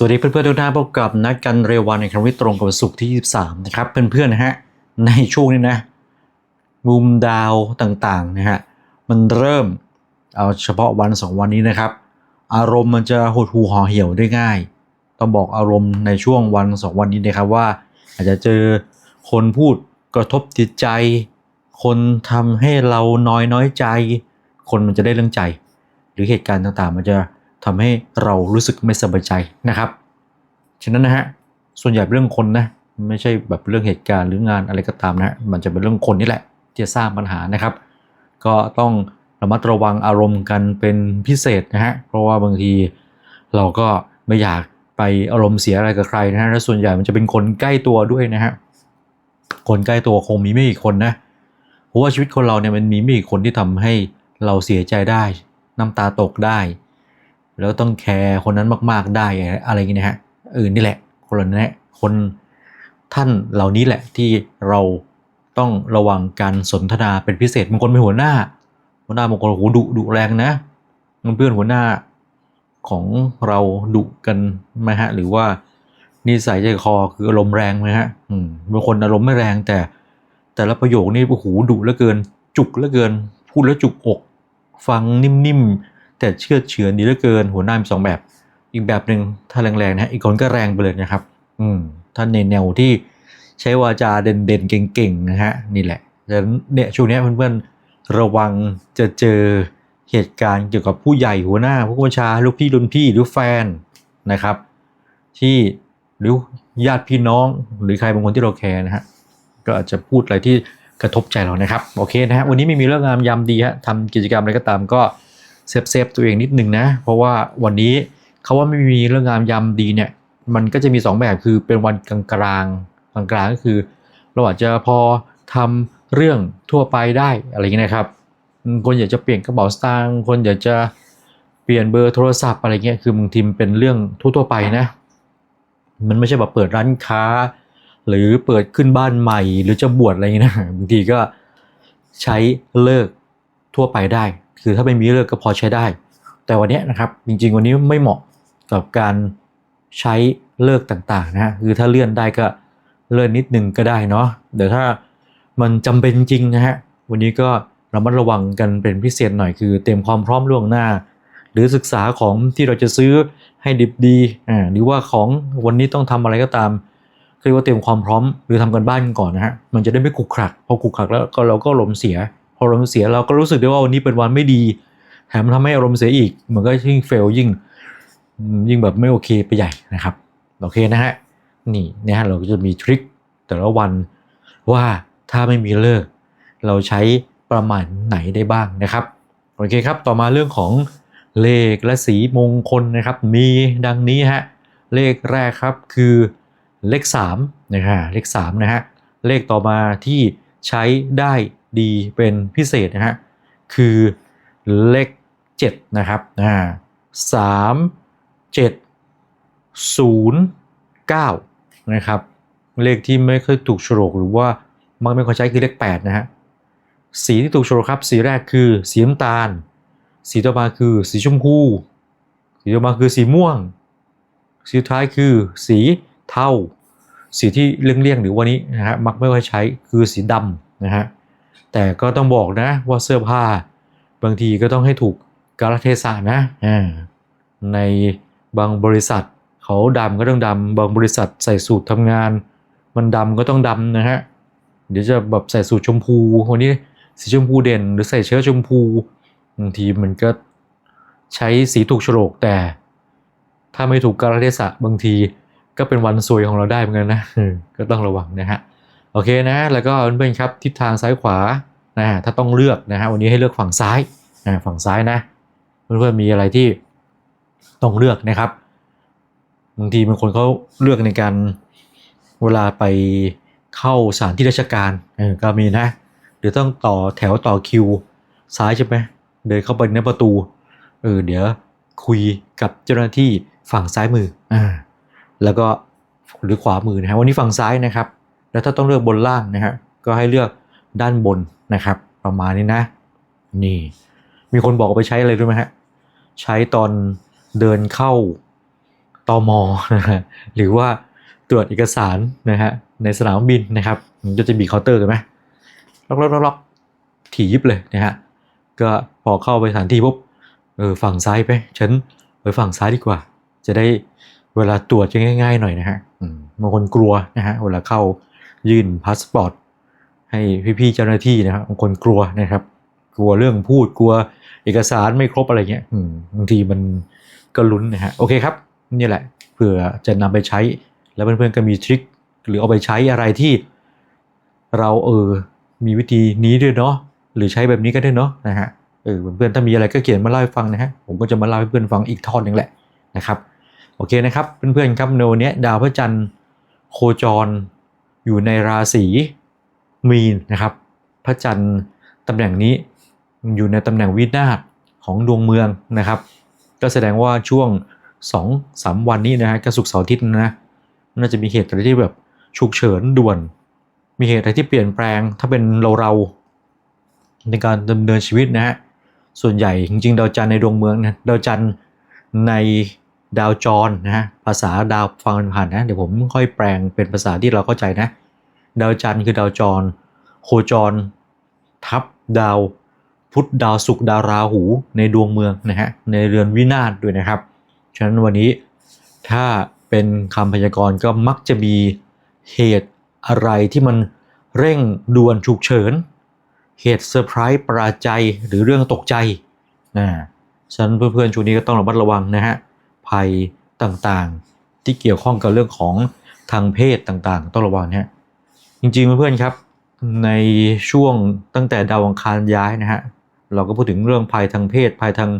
สวัสดีเพื่อนๆทุกท่านพบกับนัดกันเรววันในครั้งที่ตรงกับวันศุกร์ที่ 23 นะครับเพื่อนๆนะฮะในช่วงนี้นะมุมดาวต่างๆนะฮะมันเริ่มเอาเฉพาะวันสองวันนี้นะครับ อารมณ์มันจะหดหูห่อเหี่ยวได้ง่ายต้องบอกอารมณ์ในช่วงวันสองวันนี้นะครับว่า อาจจะเจอคนพูดกระทบจิตใจ คนทำให้เราน้อยน้อยใจ คนมันจะได้เรื่องใจ หรือเหตุการณ์ต่างๆ มันจะ ทำให้เรารู้สึกไม่สบายใจนะครับ ฉะนั้นนะฮะ ส่วนใหญ่เป็นเรื่องคนนะ ไม่ใช่แบบเรื่องเหตุการณ์หรืองานอะไรก็ตามนะ มันจะเป็นเรื่องคนนี่แหละ ที่จะสร้างปัญหานะครับ ก็ต้องระมัดระวังอารมณ์กันเป็นพิเศษนะฮะ เพราะว่าบางทีเราก็ไม่อยากไปอารมณ์เสียอะไรกับใครนะฮะ และส่วนใหญ่มันจะเป็นคนใกล้ตัวด้วยนะฮะ คนใกล้ตัวคงมีไม่กี่คนนะ เพราะว่าชีวิตคนเราเนี่ยมันมีไม่กี่คนที่ทำให้เราเสียใจได้ น้ำตาตกได้ แล้วต้องแคร์คนนั้นมาก ๆได้อะไรอย่างเงี้ยนะฮะเออนี่แหละ คนเหล่านี้คนท่านเหล่านี้แหละที่เราต้องระวังการสนทนาเป็นพิเศษบางคนเป็นหัวหน้า หัวหน้าบางคนโอ้โหดุดุแรงนะเพื่อนหัวหน้าของเราดุกันไหมฮะ หรือว่านิสัยใจคอคืออารมณ์แรงไหมฮะอืมบางคนอารมณ์ไม่แรงแต่ แต่ละประโยคนี่โอ้โหดุเหลือเกิน จุกเหลือเกิน พูดแล้วจุกอก ฟังนิ่มๆ แต่เชื่อเฉือนดีเหลือเกิน หัวหน้ามีสองแบบ อีกแบบหนึ่งถ้าแรงๆนะอีกคนก็แรงไปเลยนะครับ อืมท่านในแนวที่ใช้วาจาเด่นๆเก่งๆนะฮะนี่แหละดังนั้นเนี่ยช่วงนี้เพื่อนๆระวังจะเจอเหตุการณ์เกี่ยวกับผู้ใหญ่หัวหน้าผู้บัญชาลูกพี่รุ่นพี่หรือแฟนนะครับ ที่หรือญาติพี่น้องหรือใครบางคนที่เราแคร์นะฮะก็อาจจะพูดอะไรที่กระทบใจเรานะครับ โอเคนะฮะวันนี้ไม่มีเรื่องงามยามดีฮะทำกิจกรรมอะไรก็ตามก็ เซฟเซฟตัวเองนิดนึงนะ เพราะว่าวันนี้เขาว่าไม่มีเรื่องงามยามดีเนี่ย มันก็จะมี 2 แบบคือเป็นวันกลางกลางกลางกลางก็คือ เราอาจจะพอทำเรื่องทั่วไปได้อะไรอย่างนี้นะครับ คนอยากจะเปลี่ยนกระเป๋าสตางค์คนอยากจะเปลี่ยนเบอร์โทรศัพท์อะไรเงี้ยคือบางทีมันเป็นเรื่องทั่วๆไปนะ มันไม่ใช่แบบเปิดร้านค้า หรือเปิดขึ้นบ้านใหม่ หรือจะบวชอะไรอย่างนี้นะบางทีก็ใช้เลิกทั่วไปได้ คือถ้าไม่มีเลิกก็พอใช้ได้ แต่วันนี้นะครับจริงๆวันนี้ไม่เหมาะกับการใช้เลิกต่างๆนะฮะคือถ้าเลื่อนได้ก็เลื่อนนิดนึงก็ได้เนาะเดี๋ยวถ้ามันจำเป็นจริงนะฮะวันนี้ก็ระมัดระวังกันเป็นพิเศษหน่อยคือเตรียมความพร้อมล่วงหน้า หรือศึกษาของที่เราจะซื้อให้ดิบดีอ่าหรือว่าของวันนี้ต้องทำอะไรก็ตามเรียกว่าเตรียมความพร้อมหรือทำกันบ้านก่อนนะฮะมันจะได้ไม่ขุกขักพอขุกขักแล้วก็เราก็อารมเสีย ออารมณ์เสียเราก็รู้สึกได้ว่าวันนี้เป็นวันไม่ดี แถมทำให้อารมณ์เสียอีก มันก็ยิ่งเฟลยิ่งยิ่งแบบไม่โอเคไปใหญ่นะครับ โอเคนะฮะ นี่นะฮะเราก็จะมีทริคแต่ละวันว่าถ้าไม่มีเลิก เราใช้ประมาณไหนได้บ้างนะครับ โอเคครับ ต่อมาเรื่องของเลขและสีมงคลนะครับ มีดังนี้ฮะ เลขแรกครับคือเลข3นะฮะเลข3นะฮะ เลขต่อมาที่ใช้ได้ ดีเป็นพิเศษนะฮะคือเลข7นะครับอ่าสามเจ็ดศูนย์เก้านะครับเลขที่ไม่เคยถูกโฉลกหรือว่ามักไม่ค่อยใช้คือเลข8นะฮะสีที่ถูกโฉลกครับสีแรกคือสีน้ำตาล สีต่อมาคือสีชมพู สีต่อมาคือสีม่วง สีท้ายคือสีเทาสีที่เลี่ยงๆหรือวันนี้นะฮะมักไม่ค่อยใช้คือสีดำนะฮะ แต่ก็ต้องบอกนะว่าเสื้อผ้า บางทีก็ต้องให้ถูกกาลเทศะนะในบางบริษัท เขาดำก็ต้องดำบางบริษัทใส่สูททำงาน มันดำก็ต้องดำนะฮะเดี๋ยวจะแบบใส่สูทชมพูวันนี้สีชมพูเด่น หรือใส่เชิ้ตชมพูบางทีมันก็ใช้สีถูกโฉลกแต่ ถ้าไม่ถูกกาลเทศะบางทีก็เป็นวันซวยของเราได้เหมือนกันนะก็ต้องระวังนะฮะ โอเคนะ แล้วก็เพื่อนครับทิศทางซ้ายขวานะถ้าต้องเลือกนะฮะวันนี้ให้เลือกฝั่งซ้ายนะฝั่งซ้ายนะเพื่อนๆมีอะไรที่ต้องเลือกนะครับบางทีบางคนเขาเลือกในการเวลาไปเข้าสถานที่ราชการก็มีนะหรือต้องต่อแถวต่อคิวซ้ายใช่ไหมเดินเข้าไปในประตูเออเดี๋ยวคุยกับเจ้าหน้าที่ฝั่งซ้ายมืออ่าแล้วก็หรือขวามือนะฮะวันนี้ฝั่งซ้ายนะครับ แล้วถ้าต้องเลือกบนล่างนะฮะก็ให้เลือกด้านบนนะครับ ประมาณนี้นะ นี่ มีคนบอกไปใช้อะไรรู้ไหมฮะใช้ตอนเดินเข้าตอมนะฮะหรือว่าตรวจเอกสารนะฮะในสนามบินนะครับมันจะมีเคาน์เตอร์ถูกไหมล็อกล็อกล็อกถี่ยิบเลยนะฮะก็พอเข้าไปสถานที่ปุ๊บเออฝั่งซ้ายไปฉันไปฝั่งซ้ายดีกว่า จะได้เวลาตรวจจะง่าย ๆ หน่อยนะฮะมบางคนกลัวนะฮะเวลาเข้า ยื่นพาสปอร์ตให้พี่ๆเจ้าหน้าที่นะครับบางคนกลัวนะครับ กลัวเรื่องพูดกลัวเอกสารไม่ครบอะไรเงี้ยบางทีมันก็ลุ้นนะฮะโอเคครับนี่แหละเผื่อจะนำไปใช้ แล้วเพื่อนๆก็มีทริคหรือเอาไปใช้อะไรที่เราเออมีวิธีนี้ด้วยเนาะหรือใช้แบบนี้ก็ได้เนาะนะฮะเออเพื่อนๆถ้ามีอะไรก็เขียนมาเล่าให้ฟังนะฮะผมก็จะมาเล่าให้เพื่อนฟังอีกทอดหนึ่งแหละนะครับโอเคนะครับเพื่อนๆครับในวันนี้ดาวพระจันทร์โคจร อยู่ในราศีมีนนะครับ พระจันทร์ตำแหน่งนี้อยู่ในตำแหน่งวินาศของดวงเมืองนะครับ ก็แสดงว่าช่วง2อสามวันนี้นะฮะก็สุกเสาร์อาทิตย์นะน่าจะมีเหตุอะไรที่แบบฉุกเฉินด่วน มีเหตุอะไรที่เปลี่ยนแปลง ถ้าเป็นเราเราๆในการดำเนินชีวิตนะฮะส่วนใหญ่จริงๆดาวจันทร์ในดวงเมืองนะดาวจันทร์ใน ดาวจรนะฮะภาษาดาวฟังผ่านนะเดี๋ยวผมค่อยแปลงเป็นภาษาที่เราเข้าใจนะ ดาวจันทร์คือดาวจร โคจร ทับดาวพุธดาวศุกร์ดาวราหูในดวงเมืองนะฮะในเรือนวินาศด้วยนะครับ ฉะนั้นวันนี้ถ้าเป็นคำพยากรณ์ก็มักจะมีเหตุอะไรที่มันเร่งด่วนฉุกเฉิน เหตุเซอร์ไพรส์ประหลาดใจหรือเรื่องตกใจนะฉะนั้นเพื่อนๆช่วงนี้ก็ต้องระมัดระวังนะฮะ ภัยต่างๆ ที่เกี่ยวข้องกับเรื่องของทางเพศต่างๆ ต้องระวังนะฮะจริงๆเพื่อนๆครับ ในช่วงตั้งแต่ดาวอังคารย้ายนะฮะเราก็พูดถึงเรื่องภัยทางเพศภัยทาง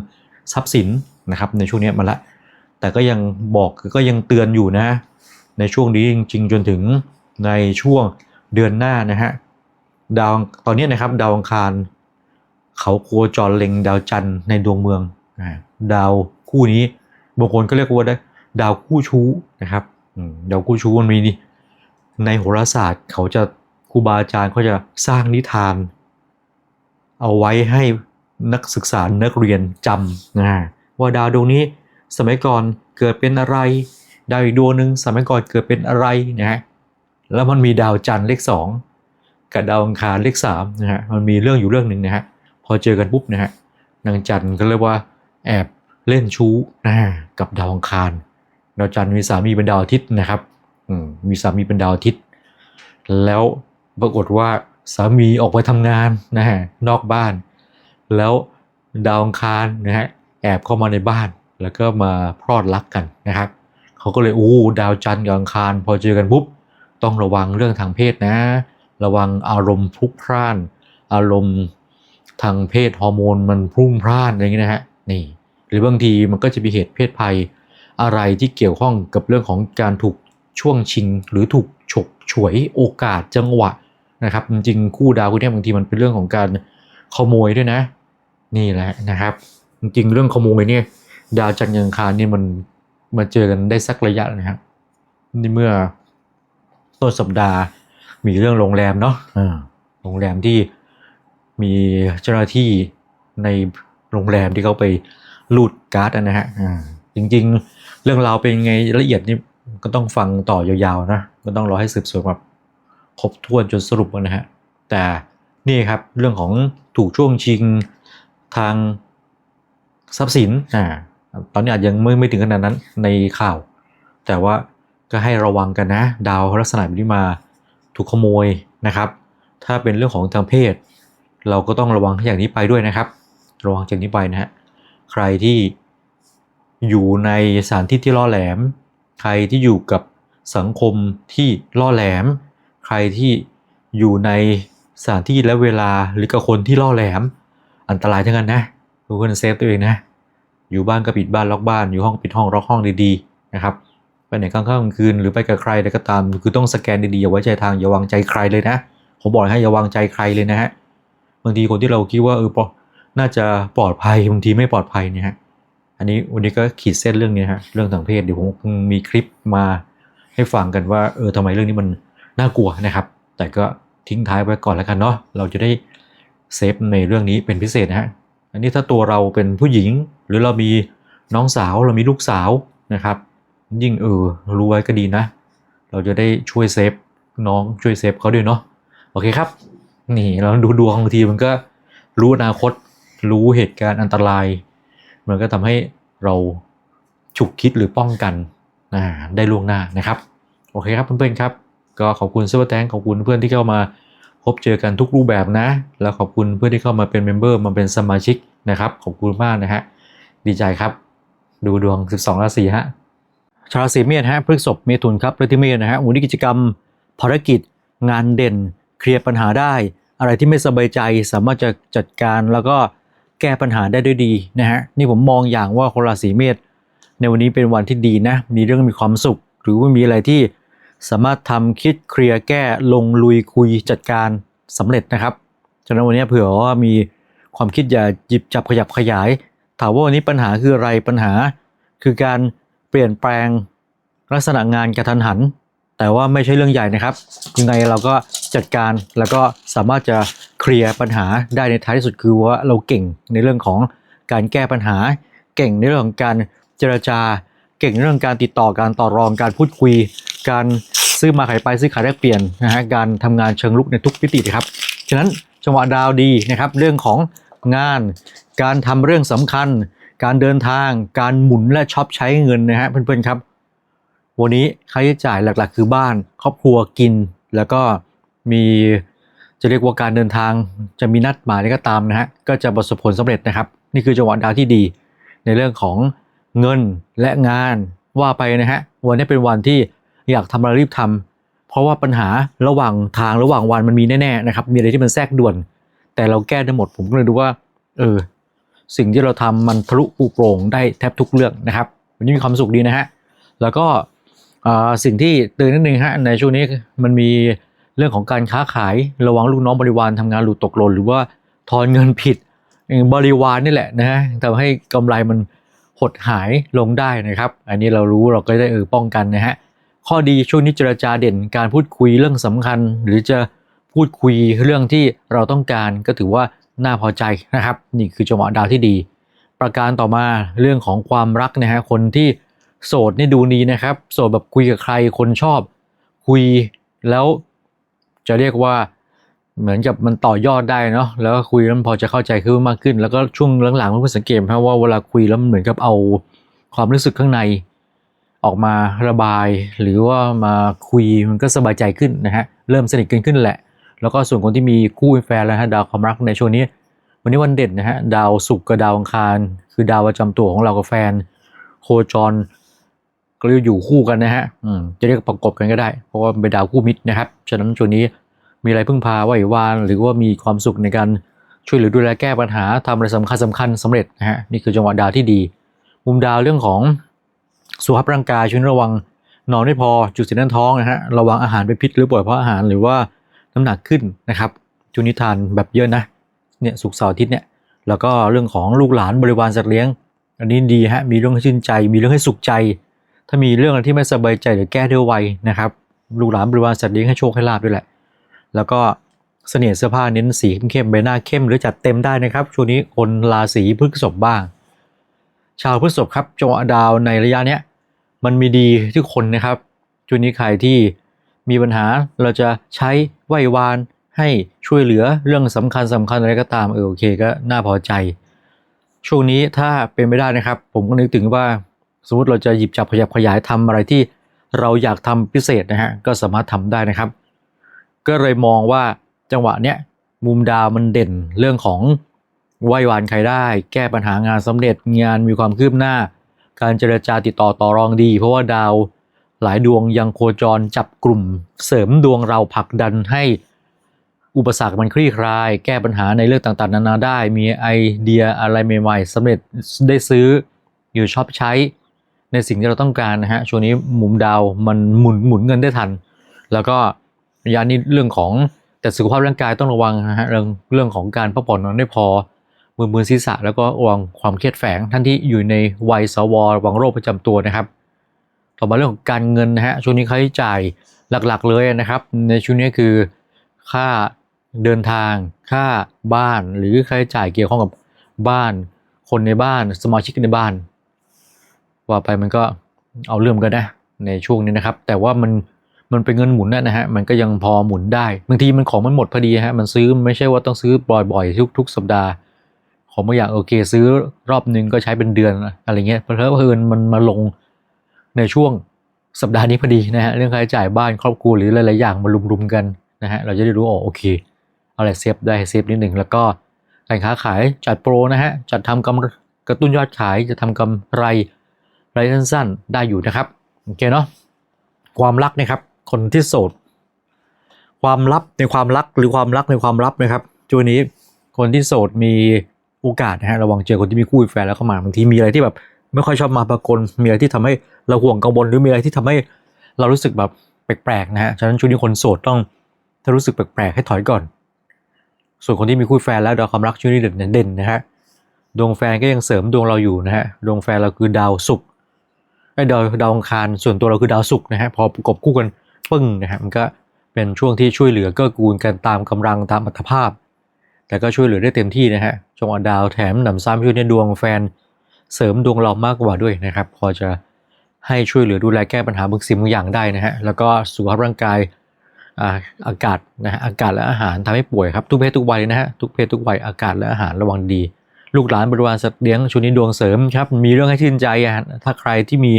ทรัพย์สินนะครับในช่วงนี้มาละ แต่ก็ยังบอกก็ยังเตือนอยู่นะในช่วงนี้จริงๆจนถึงในช่วงเดือนหน้านะฮะดาวตอนนี้นะครับดาวอังคาร เขาโคจรเล็งดาวจันทร์ในดวงเมือง ดาวคู่นี้ บางคนก็เรียกว่าดาวคู่ชู้นะครับดาวคู่ชู้มันมีนี่ในโหราศาสตร์เขาจะครูบาอาจารย์เขาจะสร้างนิทาน เอาไว้ให้นักศึกษานักเรียนจำนะว่าดาวดวงนี้สมัยก่อนเกิดเป็นอะไร ดาวอีกดวงหนึ่งสมัยก่อนเกิดเป็นอะไรนะฮะแล้วมันมีดาวจันทร์เลขสองกับดาวอังคารเลขสามนะฮะมันมีเรื่องอยู่เรื่องหนึ่งนะฮะพอเจอกันปุ๊บนะฮะนางจันทร์ก็เรียกว่าแอบ เล่นชู้นะกับดาวอังคารดาวจันทร์มีสามีเป็นดาวอาทิตย์นะครับมีสามีเป็นดาวอาทิตย์ แล้วปรากฏว่าสามีออกไปทำงานนะฮะนอกบ้าน แล้วดาวอังคารนะฮะแอบเข้ามาในบ้าน แล้วก็มาพรอดรักกันนะครับเขาก็เลยอู้ดาวจันทร์กับอังคาร พอเจอกันปุ๊บต้องระวังเรื่องทางเพศนะ ระวังอารมณ์พลุกพล่าน อารมณ์ทางเพศฮอร์โมนมันพุ่งพล่านอะไรอย่างนี้นะฮะนี่ หรือบางทีมันก็จะมีเหตุเพศภัย อะไรที่เกี่ยวข้องกับเรื่องของการถูกช่วงชิง หรือถูกฉกฉวยโอกาสจังหวะนะครับ จริงๆคู่ดาวคู่เนี้บางทีมันเป็นเรื่องของการขโมยด้วยนะ นี่แหละนะครับ จริงๆเรื่องขโมยเนี่ยดาวจันทร์กังคารเนี่ยมันมาเจอกันได้สักระยะนะครับนี่เมื่อต้นสัปดาห์มีเรื่องโรงแรมเนาะโรงแรมที่มีเจ้าหน้าที่ในโรงแรมที่เขาไป ลูดการ์ดนะฮะอ่าจริงๆ เรื่องราวเป็นไงละเอียดนี่ก็ต้องฟังต่อยาวๆนะก็ต้องรอให้สืบสวนแบบครบถ้วนจนสรุปนะฮะแต่นี่ครับเรื่องของถูกช่วงชิงทางทรัพย์สินอ่าตอนนี้อาจยังไม่ไม่ถึงขนาดนั้นในข่าว แต่ว่าก็ให้ระวังกันนะ ดาวลักษณะแบบนี้มาถูกขโมยนะครับ ถ้าเป็นเรื่องของทางเพศ เราก็ต้องระวังอย่างนี้ไปด้วยนะครับ ระวังจากนี้ไปนะฮะ ใครที่อยู่ในสถานที่ที่ล่อแหลม ใครที่อยู่กับสังคมที่ล่อแหลม ใครที่อยู่ในสถานที่และเวลาหรือกับคนที่ล่อแหลม อันตรายทั้งนั้นนะทุกคนเซฟตัวเองนะ อยู่บ้านก็ปิดบ้านล็อกบ้าน อยู่ห้องปิดห้องล็อกห้องดีๆนะครับไปไหนกลางค่ำกลางคืนหรือไปกับใครใดก็ตาม คือต้องสแกนดีๆอย่าไว้ใจทางอย่าวางใจใครเลยนะ ผมบอกให้อย่าวางใจใครเลยนะฮะบางทีคนที่เราคิดว่าเออปอ น่าจะปลอดภัยบางทีไม่ปลอดภัยเนี่ยฮะอันนี้วันนี้ก็ขีดเส้นเรื่องนี้ฮะเรื่องทางเพศเดี๋ยวผมมีคลิปมาให้ฟังกันว่าเออทำไมเรื่องนี้มันน่ากลัวนะครับ แต่ก็ทิ้งท้ายไว้ก่อนแล้วกันเนาะเราจะได้เซฟในเรื่องนี้เป็นพิเศษนะฮะอันนี้ถ้าตัวเราเป็นผู้หญิง หรือเรามีน้องสาวเรามีลูกสาวนะครับ ยิ่งเออรู้ไว้ก็ดีนะ เราจะได้ช่วยเซฟน้องช่วยเซฟเขาด้วยเนาะโอเคครับ นี่เราดูดวงบางทีมันก็รู้อนาคต รู้เหตุการณ์อันตราย มันก็ทำให้เราฉุกคิดหรือป้องกันได้ล่วงหน้านะครับ โอเคครับเพื่อนๆครับ ก็ขอบคุณเซ r ร์แตงขอบคุณเพื่อนที่เข้ามาพบเจอกันทุกรูปแบบนะ แล้วขอบคุณเพื่อนที่เข้ามาเป็นเมมเบอร์มาเป็นสมาชิกนะครับ ขอบคุณมากนะฮะดีใจครับ ดูดวง 12 ราศีฮะชาวราศีเมษฮะพฤษภเมถุนครับพฤติเมษนะฮะวันนี้กิจกรรมภารกิจ งานเด่น เคลียร์ปัญหาได้ อะไรที่ไม่สบายใจสามารถจะจัดการแล้วก็ แก้ปัญหาได้ด้วยดีนะฮะนี่ผมมองอย่างว่าคนราศีเมษในวันนี้เป็นวันที่ดีนะ มีเรื่องมีความสุข หรือว่ามีอะไรที่สามารถทำคิดเคลียร์แก้ลงลุยคุยจัดการสำเร็จนะครับฉะนั้นวันนี้เผื่อว่ามีความคิดอย่าหยิบจับขยับขยาย ถามว่าวันนี้ปัญหาคืออะไรปัญหา คือการเปลี่ยนแปลงลักษณะงานกระทันหัน แต่ว่าไม่ใช่เรื่องใหญ่นะครับ ยังไงเราก็จัดการแล้วก็สามารถจะเคลียร์ปัญหาได้ในท้ายที่สุดคือว่าเราเก่งในเรื่องของการแก้ปัญหา เก่งในเรื่องของการเจรจา เก่งในเรื่องการติดต่อการต่อรองการพูดคุย การซื้อมาขายไปซื้อขายแลกเปลี่ยนนะฮะการทำงานเชิงลุกในทุกมิตินะครับฉะนั้นจังหวะดาวดีนะครับเรื่องของงาน การทำเรื่องสำคัญ การเดินทาง การหมุนและช็อปใช้เงินนะฮะเพื่อนๆครับ วันนี้ค่าใช้จ่ายหลักๆ คือบ้าน ครอบครัวกิน แล้วก็มีจะเรียกว่าการเดินทางจะมีนัดหมายก็ตามนะฮะก็จะประสบผลสำเร็จนะครับ นี่คือจังหวะดาวที่ดี ในเรื่องของเงินและงานว่าไปนะฮะวันนี้เป็นวันที่อยากทำอะไรรีบทำเพราะว่าปัญหาระหว่างทางระหว่างวันมันมีแน่ๆนะครับมีอะไรที่มันแทรกด่วน แต่เราแก้ได้หมดผมก็เลยดูว่าเออสิ่งที่เราทำมันทะลุปูโปร่งได้แทบทุกเรื่องนะครับวันนี้มีความสุขดีนะฮะแล้วก็ สิ่งที่เตือนนิดนึงฮะในช่วงนี้มันมีเรื่องของการค้าขายระวังลูกน้องบริวารทำงานหลุดตกหล่นหรือว่าทอนเงินผิดบริวารนี่แหละนะฮะทำให้กำไรมันหดหายลงได้นะครับ อันนี้เรารู้เราก็ได้เออป้องกันนะฮะข้อดีช่วงนี้เจรจาเด่นการพูดคุยเรื่องสำคัญ หรือจะพูดคุยเรื่องที่เราต้องการก็ถือว่าน่าพอใจนะครับ นี่คือจังหวะดาวที่ดี ประการต่อมาเรื่องของความรักนะฮะคนที่ โสดนี่ดูดีนะครับ โสดแบบคุยกับใครคนชอบ คุยแล้วจะเรียกว่าเหมือนกับมันต่อยอดได้เนาะแล้วก็คุยแล้วมันพอจะเข้าใจขึ้นมากขึ้น แล้วก็ช่วงหลังๆเพื่อนๆสังเกตไหมครับว่าเวลาคุยแล้วมันเหมือนกับเอาความรู้สึกข้างใน ออกมาระบาย หรือว่ามาคุยมันก็สบายใจขึ้นนะฮะเริ่มสนิทกันขึ้นแหละ แล้วก็ส่วนคนที่มีคู่แฟนแล้วฮะดาวความรักในช่วงนี้ วันนี้วันเด่นนะฮะดาวศุกร์กับดาวอังคาร คือดาวประจำตัวของเรากับแฟน โคจร ก็เรียกอยู่คู่กันนะฮะอืมจะเรียกประกบกันก็ได้ เพราะว่าเป็นดาวคู่มิตรนะครับ ฉะนั้นช่วงนี้มีอะไรพึ่งพาไหววาน หรือว่ามีความสุขในการช่วยเหลือดูแลแก้ปัญหาทำอะไรสำคัญสำคัญสำเร็จนะฮะนี่คือจังหวะดาวที่ดี มุมดาวเรื่องของสุขภาพร่างกายช่วยระวังนอนไม่พอจุดสีน้นท้องนะฮะระวังอาหารเป็นพิษหรือป่วยเพราะอาหารหรือว่าน้ำหนักขึ้นนะครับช่วงนี้ทานแบบเยอะนะเนี่ยสุกเสาร์อาทิตย์เนี่ยแล้วก็เรื่องของลูกหลานบริวารสัตว์เลี้ยง อันนี้ดีฮะมีเรื่องให้ชื่นใจ มีเรื่องให้สุขใจ ถ้ามีเรื่องอะไรที่ไม่สบายใจเดี๋ยวแก้ด้ไวนะครับลูกหลานบริวารสัตว์เลี้ยงให้โชคให้ลาบด้วยแหละ แล้วก็เสน่ห์เสื้อผ้าเน้นสีเข้มๆใบหน้าเข้มหรือจัดเต็มได้นะครับ ช่วงนี้คนราศีพฤษภบ้าง ชาวพฤษภครับจงดาวในระยะเนี้ยมันมีดีทุกคนนะครับช่วงนี้ใครที่มีปัญหาเราจะใช้ไหว้วานให้ช่วยเหลือเรื่องสำคัญสำคัญอะไรก็ตามเออโอเคก็น่าพอใจ ช่วงนี้ถ้าเป็นไม่ได้นะครับ ผมก็นึกถึงว่า สมมติเราจะหยิบจับขยับขยายทำอะไรที่เราอยากทำพิเศษนะฮะก็สามารถทำได้นะครับ ก็เลยมองว่าจังหวะเนี้ยมุมดาวมันเด่นเรื่องของไหว้วานใครได้ แก้ปัญหางานสำเร็จงานมีความคืบหน้า การเจรจาติดต่อต่อรองดี เพราะว่าดาวหลายดวงยังโคจรจับกลุ่ม เสริมดวงเราผลักดันให้อุปสรรคมันคลี่คลาย แก้ปัญหาในเรื่องต่างๆ นานาได้ มีไอเดียอะไรใหม่ๆสำเร็จได้ซื้ออยู่ชอบใช้ ในสิ่งที่เราต้องการนะฮะช่วงนี้หมุมดาวมันหมุนหมุนเงินได้ทัน แล้วก็ยะนี้เรื่องของแต่สุขภาพร่างกายต้องระวังนะฮะเรื่องเรื่องของการพักผ่อนนอนไม่พอมือมือศีรษะแล้วก็ระวังความเครียดแฝงท่านที่อยู่ในวัยสวระวังโรคประจำตัวนะครับ ต่อมาเรื่องของการเงินนะฮะช่วงนี้ค่าใช้จ่ายหลักๆเลยนะครับ ในช่วงนี้คือค่าเดินทาง ค่าบ้านหรือค่าใช้จ่ายเกี่ยวข้องกับบ้าน คนในบ้านสมาชิกในบ้าน ว่าไปมันก็เอาเรื่องกันนะในช่วงนี้นะครับ แต่ว่ามันมันเป็นเงินหมุนนะนะฮะมันก็ยังพอหมุนได้บางทีมันของมันหมดพอดีฮะมันซื้อไม่ใช่ว่าต้องซื้อบ่อยๆทุกทุกสัปดาห์ของบางอย่างโอเค ซื้อรอบนึงก็ใช้เป็นเดือนอะไรเงี้ยเพราะเพลินมันมาลงในช่วงสัปดาห์นี้พอดีนะฮะเรื่องค่าใช้จ่ายบ้านครอบครัวหรือหลายๆอย่างมารุมๆกันนะฮะเราจะได้รู้อ๋อโอเคอาอะไรเซฟได้เซฟนิดหนึ่งแล้วก็การค้าขายจัดโปรนะฮะจัดทำกำกระตุ้นยอดขายจะทำกำไร รายะสั้นๆได้อยู่นะครับโอเคเนาะความรักนะครับคนที่โสด ความลับในความรักหรือความรักในความลับนะครับช่วงนี้คนที่โสดมีโอกาสนะฮะระวังเจอคนที่มีคู่แฟนแล้วเข้ามาบางทีมีอะไรที่แบบ ไม่ค่อยชอบมาปรากฏมีอะไรที่ทำให้เราห่วงกังวลหรือมีอะไรที่ทำให้เรารู้สึกแบบแปลกๆนะฮะฉะนั้นช่วงนี้คนโสดต้องถ้ารู้สึกแปลกๆให้ถอยก่อน ส่วนคนที่มีคู่แฟนแล้วดาวความรักช่วงนี้เด่นเด่นนะฮะดวงแฟนก็ยังเสริมดวงเราอยู่นะฮะดวงแฟนเราคือดาวศุกร์ ดาวดาวอังคารส่วนตัวเราคือดาวศุกร์นะฮะพอประกบคู่กันปึ้งนะฮะมันก็เป็นช่วงที่ช่วยเหลือเกื้อกูลกันตามกำลังตามอัตภาพ แต่ก็ช่วยเหลือได้เต็มที่นะฮะจงอดาวแถมหนำซ้ำช่วยในดวงแฟนเสริมดวงเรามากกว่าด้วยนะครับ พอจะให้ช่วยเหลือดูแลแก้ปัญหาบางสิ่งบางอย่างได้นะฮะแล้วก็สุขภาพร่างกายอาอากาศนะฮะอากาศและอาหารทำให้ป่วยครับทุกเพศทุกวัยนะฮะทุกเพศทุกวัยอากาศและอาหารระวังดี ลูกหลานบริวารสัตว์เลี้ยงช่วงนี้ดวงเสริมครับ มีเรื่องให้ชื่นใจอะฮะถ้าใครที่มี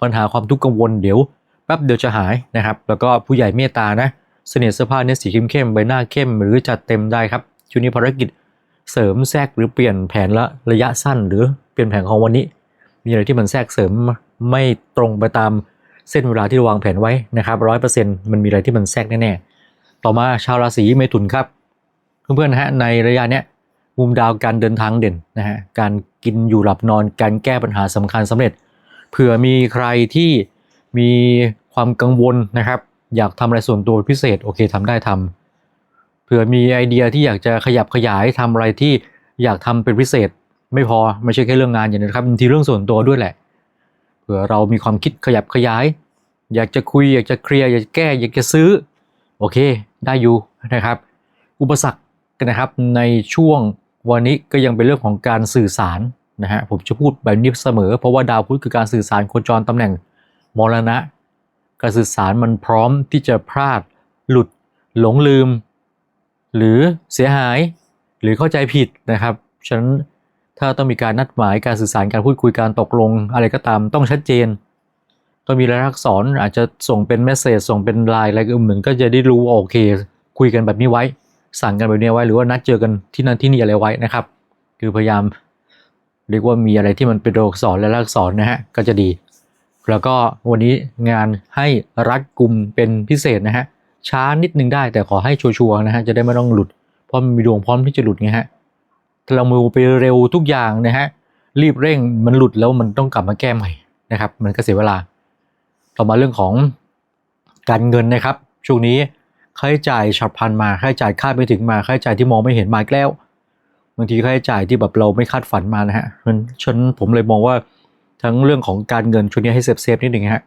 ปัญหาความทุกข์กังวลเดี๋ยวแป๊บเดียวจะหายนะครับ แล้วก็ผู้ใหญ่เมตตานะเสน่ห์เสื้อผ้าเนี่ยสีเข้มๆใบหน้าเข้ม หรือจัดเต็มได้ครับช่วงนี้ภารกิจเสริมแทรกหรือเปลี่ยนแผนละระยะสั้น หรือเปลี่ยนแผนของวันนี้ มีอะไรที่มันแทรกเสริมไม่ตรงไปตามเส้นเวลาที่วางแผนไว้นะครับร้อยเปอร์เซ็นต์มันมีอะไรที่มันแทรกแน่ๆต่อมาชาวราศีเมถุนครับ เพื่อนๆนะฮะในระยะเนี้ย มุมดาวการเดินทางเด่นนะฮะการกินอยู่หลับนอนการแก้ปัญหาสำคัญสำเร็จ เผื่อมีใครที่มีความกังวลนะครับ อยากทำอะไรส่วนตัวพิเศษโอเคทำได้ทำเผื่อมีไอเดียที่อยากจะขยับขยายทำอะไรที่อยากทำเป็นพิเศษ ไม่พอไม่ใช่แค่เรื่องงานอย่างนี้นะครับบางทีเรื่องส่วนตัวด้วยแหละเผื่อเรามีความคิดขยับขยาย อยากจะคุยอยากจะเคลียร์อยากจะแก้อยากจะซื้อโอเคได้อยู่นะครับ อุปสรรคนะครับในช่วง วันนี้ก็ยังเป็นเรื่องของการสื่อสารนะฮะผมจะพูดแบบนี้เสมอ เพราะว่าดาวพุธคือการสื่อสารโคจรตำแหน่งมรณะ การสื่อสารมันพร้อมที่จะพลาด หลุด หลงลืม หรือเสียหาย หรือเข้าใจผิดนะครับฉะนั้นถ้าต้องมีการนัดหมายการสื่อสารการพูดคุยการตกลง อะไรก็ตามต้องชัดเจนต้องมีรายลักษณ์อักษรอาจจะส่งเป็นเมสเซจส่งเป็นไลน์อะไรก็เหมือนก็จะได้รู้ว่าโอเค คุยกันแบบนี้ไว้ สั่งกันแบบนี้ไว้ หรือว่านัดเจอกันที่นั่นที่นี่อะไรไว้นะครับ คือพยายามเรียกว่ามีอะไรที่มันเป็นตัวอักษรและลักษรนะฮะก็จะดี แล้วก็วันนี้งานให้รัดกลุ่มเป็นพิเศษนะฮะช้านิดนึงได้แต่ขอให้ชัวร์นะฮะจะได้ไม่ต้องหลุดเพราะมันมีดวงพร้อมที่จะหลุดไงฮะถ้าเรามือไปเร็วทุกอย่างนะฮะรีบเร่งมันหลุดแล้วมันต้องกลับมาแก้ใหม่นะครับ มันก็เสียเวลา ต่อมาเรื่องของการเงินนะครับ ช่วงนี้ ค่าใช้จ่ายฉับพลันมาค่าใช้จ่ายคาดไม่ถึงมาค่าใช้จ่ายที่มองไม่เห็นมาแล้วบางทีค่าใช้จ่ายที่แบบเราไม่คาดฝันมานะฮะฉันผมเลยมองว่าทั้งเรื่องของการเงินช่วงนี้ให้เซฟเซฟนิดหนึ่งฮะ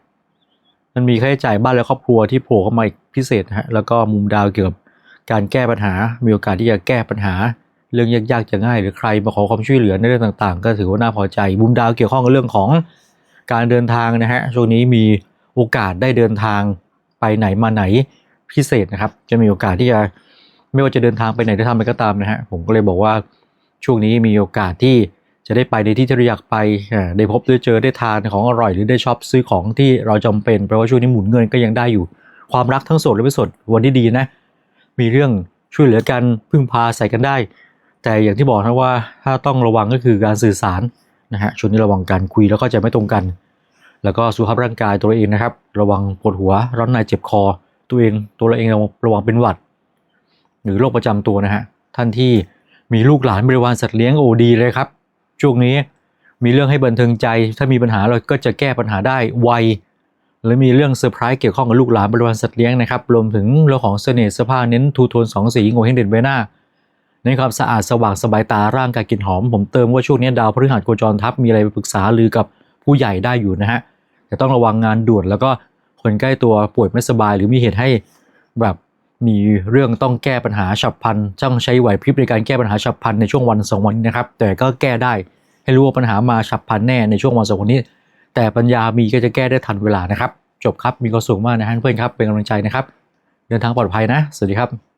มันมีค่าใช้จ่ายบ้านและครอบครัวที่โผล่เข้ามาอีกพิเศษฮะแล้วก็มุมดาวเกี่ยวกับการแก้ปัญหา มีโอกาสที่จะแก้ปัญหา เรื่องยากๆจะง่าย หรือใครมาขอความช่วยเหลือในเรื่องต่างๆ ก็ถือว่าน่าพอใจมุมดาวเกี่ยวข้องกับเรื่องของการเดินทางนะฮะช่วงนี้มีโอกาสได้เดินทางไปไหนมาไหน พิเศษนะครับ จะมีโอกาสที่จะไม่ว่าจะเดินทางไปไหนได้ทำอะไรก็ตามนะฮะผมก็เลยบอกว่าช่วงนี้มีโอกาสที่จะได้ไปในที่ที่เราอยากไปได้พบได้เจอได้ทานของอร่อย หรือได้ชอบซื้อของที่เราจำเป็นเพราะว่าช่วงนี้หมุนเงินก็ยังได้อยู่ ความรักทั้งโสดและไม่โสดวันที่ดีนะ มีเรื่องช่วยเหลือกันพึ่งพาใส่กันได้ แต่อย่างที่บอกนะว่าถ้าต้องระวังก็คือการสื่อสารนะฮะช่วงนี้ระวังการคุยแล้วก็จะไม่ตรงกัน แล้วก็สุขภาพร่างกายตัวเองนะครับ ระวังปวดหัวร้อนในเจ็บคอ ตัวเองตัวเราเองระวังเป็นหวัด หรือโรคประจำตัวนะฮะท่านที่มีลูกหลานบริวารสัตว์เลี้ยงโอดีเลยครับ ช่วงนี้มีเรื่องให้บันเทิงใจ ถ้ามีปัญหาเราก็จะแก้ปัญหาได้ไวหรือมีเรื่องเซอร์ไพรส์เกี่ยวข้องกับลูกหลานบริวารสัตว์เลี้ยงนะครับรวมถึงเรื่องของเสน่ห์เสื้อผ้าเน้นทูโทนสองสีโงเฮงเด่นใบหน้าในความสะอาดสว่างสบายตาร่างกายกลิ่นหอม ผมเติมว่าช่วงนี้ดาวพฤหัสโคจรทับมีอะไรไปปรึกษาหรือกับผู้ใหญ่ได้อยู่นะฮะแต่ต้องระวังงานด่วนแล้วก็ คนใกล้ตัวป่วยไม่สบาย หรือมีเหตุให้แบบมีเรื่องต้องแก้ปัญหาฉับพลันต้องใช้ไหวพริบในการแก้ปัญหาฉับพลันในช่วงวันสองวันนี้นะครับ แต่ก็แก้ได้ให้รู้ว่าปัญหามาฉับพลันแน่ในช่วงวันสองวันนี้ แต่ปัญญามีก็จะแก้ได้ทันเวลานะครับ จบครับมีความสุขมากนะฮะเพื่อนครับเป็นกำลังใจนะครับ เดินทางปลอดภัยนะ สวัสดีครับ